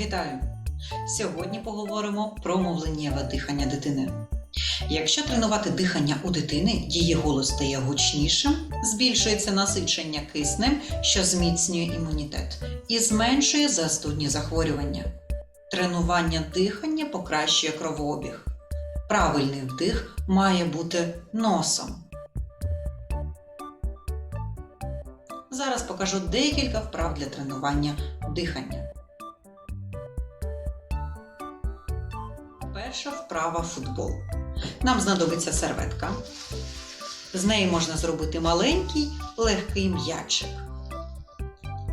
Вітаю! Сьогодні поговоримо про мовленнєве дихання дитини. Якщо тренувати дихання у дитини, її голос стає гучнішим, збільшується насичення киснем, що зміцнює імунітет, і зменшує застудні захворювання. Тренування дихання покращує кровообіг. Правильний вдих має бути носом. Зараз покажу декілька вправ для тренування дихання. Перша вправа футбол. Нам знадобиться серветка. З неї можна зробити маленький легкий м'ячик.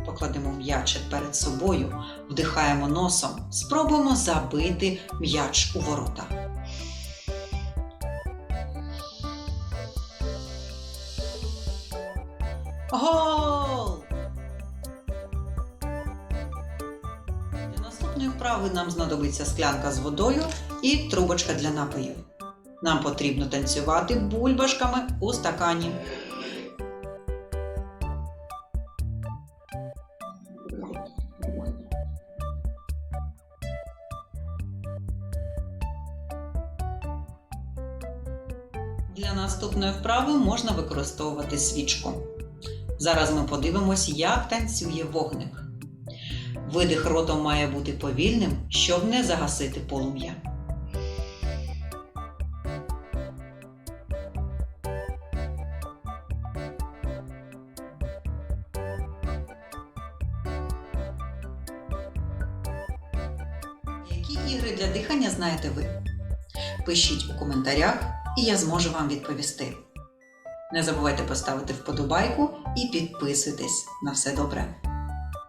Покладемо м'ячик перед собою, вдихаємо носом, спробуємо забити м'яч у ворота. Гол! Наступної вправи нам знадобиться склянка з водою і трубочка для напоїв. Нам потрібно танцювати бульбашками у стакані. Для наступної вправи можна використовувати свічку. Зараз ми подивимось, як танцює вогник. Видих ротом має бути повільним, щоб не загасити полум'я. Які ігри для дихання знаєте ви? Пишіть у коментарях, і я зможу вам відповісти. Не забувайте поставити вподобайку і підписуйтесь. На все добре!